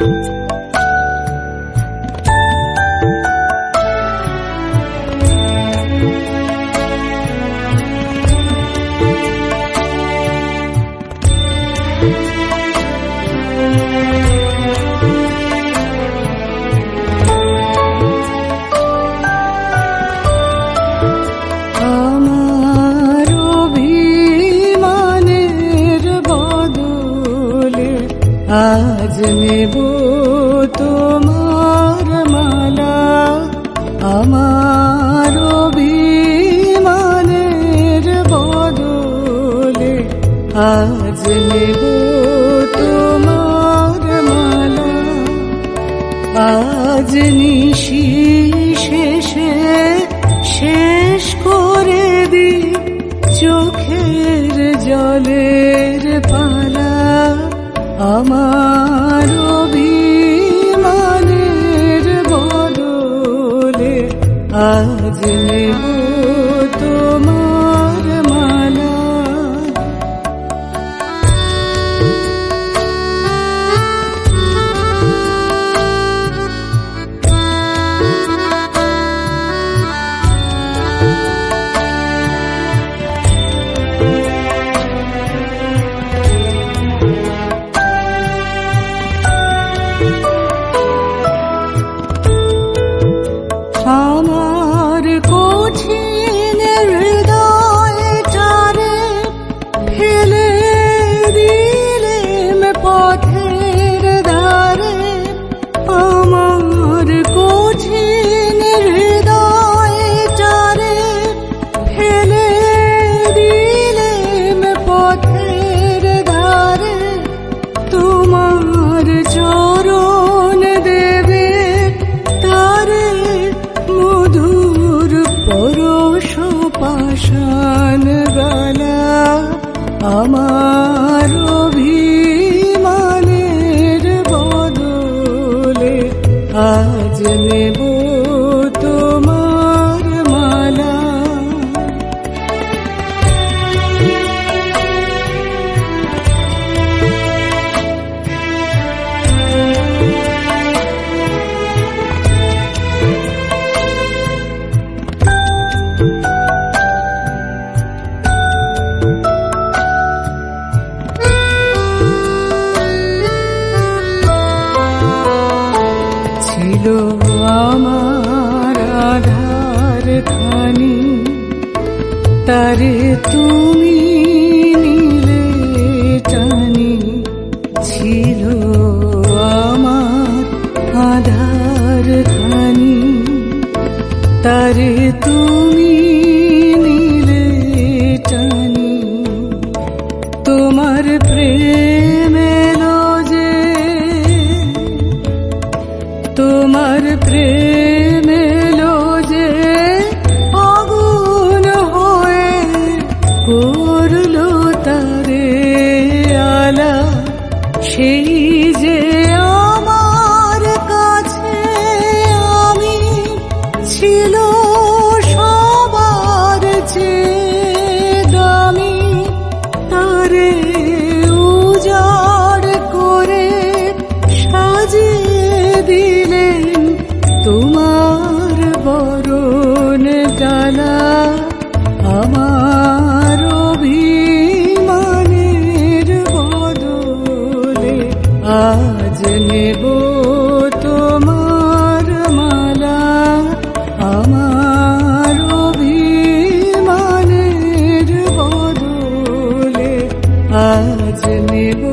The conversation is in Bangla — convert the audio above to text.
আমার আজ তোমার মালা, আমার অভিমানের বদলে আজ নেব তোমার মালা। আজ নিশি শেষে শেষ করে দি চোখের জলের পালা। আমার অভিমানের বদলে আজ তোমার আমার অভিমানের বদলে আজ নেব আমার আধার খানি তারে তুমি আধার খানি তারে তুমি You.